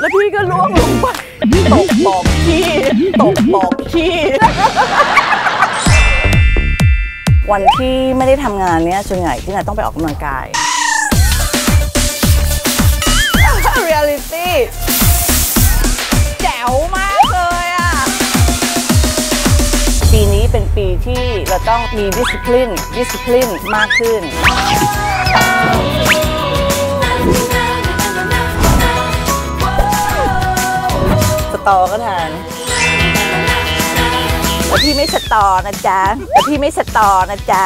แล้วพี่ก็ล่วงลงไปตกบอกขี้ตกบอกขี้วันที่ไม่ได้ทำงานเนี่ยส่วนใหญ่ที่นายต้องไปออกกำลังกายเรียลิตี้แจ๋วมากเลยอะ ปีนี้เป็นปีที่เราต้องมีดิส c พลินดิส c พลินมากขึ้น ตอก็ทานแต่พี่ไม่สตอนะจ๊ะแต่พี่ไม่สตอนะจ๊ะ